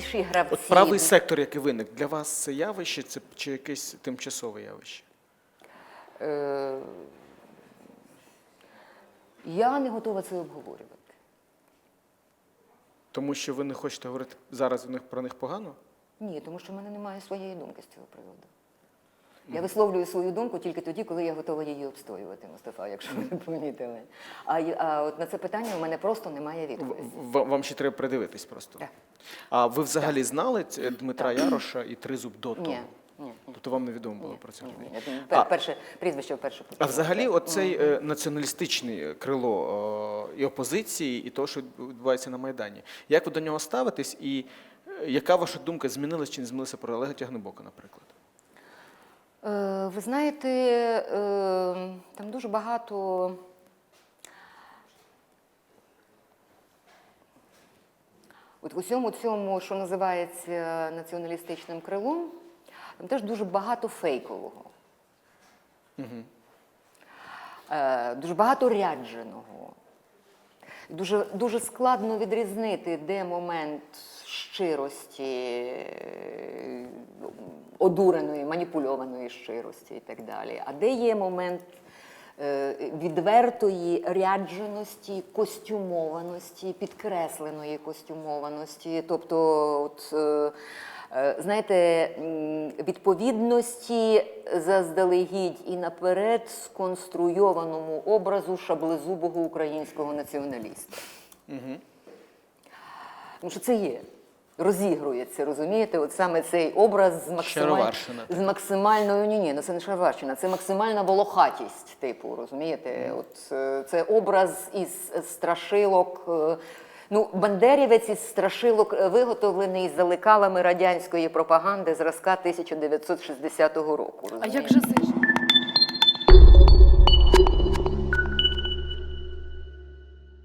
інші гравці. От правий сектор, який виник, для вас це явище це, чи якесь тимчасове явище? Е, Я не готова це обговорювати. Тому що ви не хочете говорити зараз них про них погано? Ні, тому що в мене немає своєї думки з цього приводу. Я висловлюю свою думку тільки тоді, коли я готова її обстоювати, Мустафа, якщо ви не помітили. А, а от на це питання у мене просто немає В- відповіді. в- Вам ще треба придивитись просто. Так. А ви взагалі знали ц- Дмитра Яроша і Тризуб до того? Ні, ні, ні. Тобто вам невідомо було Ні, про цих ні, ні. А- Перше прізвище вперше А взагалі, Так. оцей е, націоналістичне крило е, і опозиції, і того, що відбувається на Майдані. Як ви до нього ставитесь, і е, яка ваша думка змінилась чи не змінилася про Олега Тягнебока, наприклад? Ви знаєте, е, там дуже багато. От в усьому цьому, що називається націоналістичним крилом, там теж дуже багато фейкового. Е, Дуже багато рядженого. Дуже, дуже складно відрізнити, де момент щирості, е, одуреної, маніпульованої щирості і так далі, а де є момент е, відвертої рядженості, костюмованості, підкресленої костюмованості. Тобто, от, е, знаєте, відповідності заздалегідь і наперед сконструйованому образу шаблезубого українського націоналіста. Тому що це є. Розігрується, розумієте? От саме цей образ з, максималь... З максимальною ні, ні, ну це не шароварщина, це максимальна волохатість, типу, розумієте? От е, це образ із страшилок. е, Ну, Бандерівець із страшилок е, виготовлений за лекалами радянської пропаганди зразка 1960 року. А як розумієте? же Сиш?